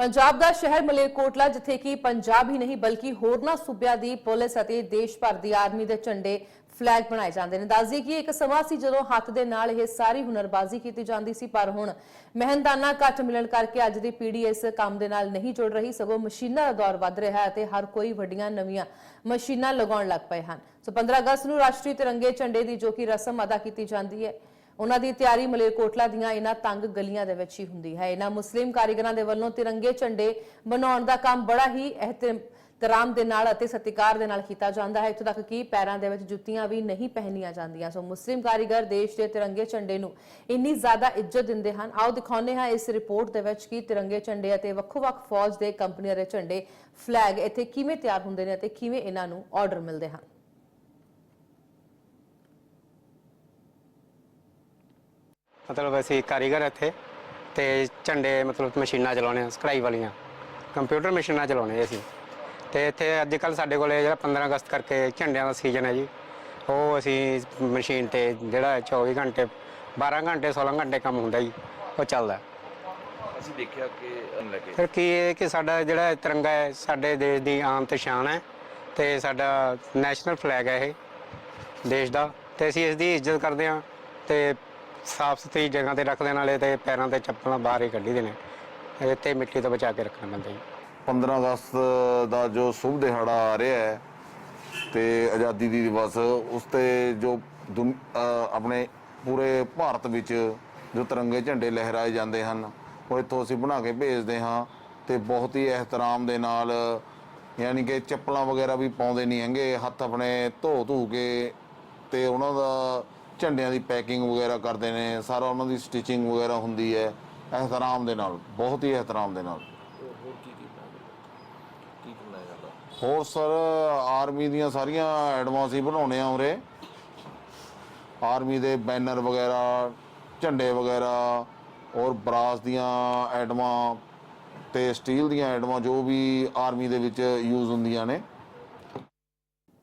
ਪੰਜਾਬ ਦਾ ਸ਼ਹਿਰ ਮਲੇਰਕੋਟਲਾ, ਜਿੱਥੇ ਕਿ ਪੰਜਾਬ ਹੀ ਨਹੀਂ, ਬਲਕਿ ਹੋਰਨਾਂ ਸੂਬਿਆਂ ਦੀ ਪੁਲਿਸ ਅਤੇ ਦੇਸ਼ ਭਰ ਦੀ ਆਰਮੀ ਦੇ ਝੰਡੇ ਫਲੈਗ ਬਣਾਏ ਜਾਂਦੇ ਨੇ। ਦੱਸਦੀ ਕਿ ਇੱਕ ਸਮਾਂ ਸੀ ਜਦੋਂ ਹੱਥ ਦੇ ਨਾਲ ਇਹ ਸਾਰੀ ਹੁਨਰਬਾਜ਼ੀ ਕੀਤੀ ਜਾਂਦੀ ਸੀ, ਪਰ ਹੁਣ ਮਹਿੰਦਾਨਾ ਘੱਟ ਮਿਲਣ ਕਰਕੇ ਅੱਜ ਦੀ ਪੀੜ੍ਹੀ ਇਸ ਕੰਮ ਦੇ ਨਾਲ ਨਹੀਂ ਜੁੜ ਰਹੀ। ਸਗੋਂ ਮਸ਼ੀਨਾਂ ਦਾ ਦੌਰ ਵੱਧ ਰਿਹਾ ਹੈ ਅਤੇ ਹਰ ਕੋਈ ਵੱਡੀਆਂ ਨਵੀਆਂ ਮਸ਼ੀਨਾਂ ਲਗਾਉਣ ਲੱਗ ਪਏ ਹਨ। ਸੋ 15 ਅਗਸਤ ਨੂੰ ਰਾਸ਼ਟਰੀ ਤਿਰੰਗੇ ਝੰਡੇ ਦੀ ਜੋ ਕਿ ਰਸਮ ਅਦਾ ਕੀਤੀ ਜਾਂਦੀ ਹੈ ਉਹਨਾਂ ਦੀ ਤਿਆਰੀ ਮਲੇਰਕੋਟਲਾ ਦੀਆਂ ਇਹਨਾਂ ਤੰਗ ਗਲੀਆਂ ਦੇ ਵਿੱਚ ਹੀ ਹੁੰਦੀ ਹੈ। ਇਹਨਾਂ ਮੁਸਲਿਮ ਕਾਰੀਗਰਾਂ ਦੇ ਵੱਲੋਂ ਤਿਰੰਗੇ ਝੰਡੇ ਬਣਾਉਣ ਦਾ ਕੰਮ ਬੜਾ ਹੀ ਇਹਤਰਾਮ ਦੇ ਨਾਲ ਅਤੇ ਸਤਿਕਾਰ ਦੇ ਨਾਲ ਕੀਤਾ ਜਾਂਦਾ ਹੈ। ਇੱਥੋਂ ਤੱਕ ਕਿ ਪੈਰਾਂ ਦੇ ਵਿੱਚ ਜੁੱਤੀਆਂ ਵੀ ਨਹੀਂ ਪਹਿਨੀਆਂ ਜਾਂਦੀਆਂ। ਸੋ ਮੁਸਲਿਮ ਕਾਰੀਗਰ ਦੇਸ਼ ਦੇ ਤਿਰੰਗੇ ਝੰਡੇ ਨੂੰ ਇੰਨੀ ਜ਼ਿਆਦਾ ਇੱਜ਼ਤ ਦਿੰਦੇ ਹਨ। ਆਓ ਦਿਖਾਉਂਦੇ ਹਾਂ ਇਸ ਰਿਪੋਰਟ ਦੇ ਵਿੱਚ ਕਿ ਤਿਰੰਗੇ ਝੰਡੇ ਅਤੇ ਵੱਖੋ-ਵੱਖ ਫੌਜ ਦੇ ਕੰਪਨੀਆਂ ਦੇ ਝੰਡੇ, ਫਲੈਗ ਇੱਥੇ ਕਿਵੇਂ ਤਿਆਰ ਹੁੰਦੇ ਨੇ ਅਤੇ ਕਿਵੇਂ ਇਹਨਾਂ ਨੂੰ ਆਰਡਰ ਮਿਲਦੇ ਹਨ। ਮਤਲਬ ਅਸੀਂ ਕਾਰੀਗਰ ਇੱਥੇ ਤੇ ਝੰਡੇ ਮਤਲਬ ਮਸ਼ੀਨਾਂ ਚਲਾਉਣੇ ਆ ਕਢਾਈ ਵਾਲੀਆਂ। ਕੰਪਿਊਟਰ ਮਸ਼ੀਨਾਂ ਚਲਾਉਣੇ ਅਸੀਂ। ਤੇ ਇੱਥੇ ਅੱਜ ਕੱਲ ਸਾਡੇ ਕੋਲੇ ਜਿਹੜਾ 15 ਅਗਸਤ ਕਰਕੇ ਝੰਡਿਆਂ ਦਾ ਸੀਜ਼ਨ ਹੈ ਜੀ ਉਹ ਅਸੀਂ ਮਸ਼ੀਨ ਤੇ ਜਿਹੜਾ 24 ਘੰਟੇ 12 ਘੰਟੇ 16 ਘੰਟੇ ਕੰਮ ਹੁੰਦਾ ਜੀ ਉਹ ਚੱਲਦਾ। ਅਸੀਂ ਦੇਖਿਆ ਕਿ ਲੈ ਕੇ ਫਿਰ ਕੀ ਹੈ ਕਿ ਸਾਡਾ ਜਿਹੜਾ ਇਹ ਤਿਰੰਗਾ ਹੈ ਸਾਡੇ ਦੇਸ਼ ਦੀ ਆਨ ਤੇ ਸ਼ਾਨ ਹੈ ਤੇ ਸਾਡਾ ਨੈਸ਼ਨਲ ਫਲੈਗ ਹੈ ਇਹ ਦੇਸ਼ ਦਾ। ਤੇ ਅਸੀਂ ਇਸ ਦੀ ਇੱਜ਼ਤ ਕਰਦੇ ਹਾਂ ਤੇ ਸਾਫ਼ ਸੁਥਰੀ ਜਗ੍ਹਾ ਤੇ ਰੱਖਦੇ ਵਾਲੇ ਤੇ ਪੈਰਾਂ ਤੇ ਚੱਪਲਾਂ ਬਾਹਰ ਹੀ ਕੱਢੀ ਦੇ ਨੇ ਇਹ ਮਿੱਟੀ ਤੋਂ ਬਚਾ ਕੇ ਰੱਖਣਾ ਪੈਂਦਾ ਜੀ। 15 ਅਗਸਤ ਦਾ ਜੋ ਸ਼ੁਭ ਦਿਹਾੜਾ ਆ ਰਿਹਾ ਹੈ ਤੇ ਆਜ਼ਾਦੀ ਦੀ ਦਿਵਸ, ਉਸ ਤੇ ਜੋ ਆਪਣੇ ਪੂਰੇ ਭਾਰਤ ਵਿੱਚ ਜੋ ਤਿਰੰਗੇ ਝੰਡੇ ਲਹਿਰਾਏ ਜਾਂਦੇ ਹਨ, ਉਹ ਇੱਥੋਂ ਅਸੀਂ ਬਣਾ ਕੇ ਭੇਜਦੇ ਹਾਂ ਤੇ ਬਹੁਤ ਹੀ ਇਹਤਰਾਮ ਦੇ ਨਾਲ, ਯਾਨੀ ਕਿ ਚੱਪਲਾਂ ਵਗੈਰਾ ਵੀ ਪਾਉਂਦੇ ਨਹੀਂ ਹੈਗੇ, ਹੱਥ ਆਪਣੇ ਧੋ ਧੂ ਕੇ ਤੇ ਉਹਨਾਂ ਦਾ ਝੰਡਿਆਂ ਦੀ ਪੈਕਿੰਗ ਵਗੈਰਾ ਕਰਦੇ ਨੇ ਸਾਰਾ ਉਹਨਾਂ ਦੀ ਸਟਿਚਿੰਗ ਵਗੈਰਾ ਹੁੰਦੀ ਹੈ ਇਹਤਰਾਮ ਦੇ ਨਾਲ ਬਹੁਤ ਹੀ ਇਹਤਰਾਮ ਦੇ ਨਾਲ। ਹੋਰ ਹੋਰ ਕੀ ਕੀ ਬਣਾਇਆ ਕੀ ਕੀ ਬਣਾਇਆ ਜਾਂਦਾ? ਹੋਰ ਸਰ ਆਰਮੀ ਦੀਆਂ ਸਾਰੀਆਂ ਐਡਵਾਂਸ ਹੀ ਬਣਾਉਣੇ ਆ ਉਰੇ। ਆਰਮੀ ਦੇ ਬੈਨਰ ਵਗੈਰਾ ਝੰਡੇ ਵਗੈਰਾ ਔਰ ਬਰਾਸ ਦੀਆਂ ਐਡਮਾਂ ਤੇ ਸਟੀਲ ਦੀਆਂ ਐਡਮਾਂ ਜੋ ਵੀ ਆਰਮੀ ਦੇ ਵਿੱਚ ਯੂਜ਼ ਹੁੰਦੀਆਂ ਨੇ।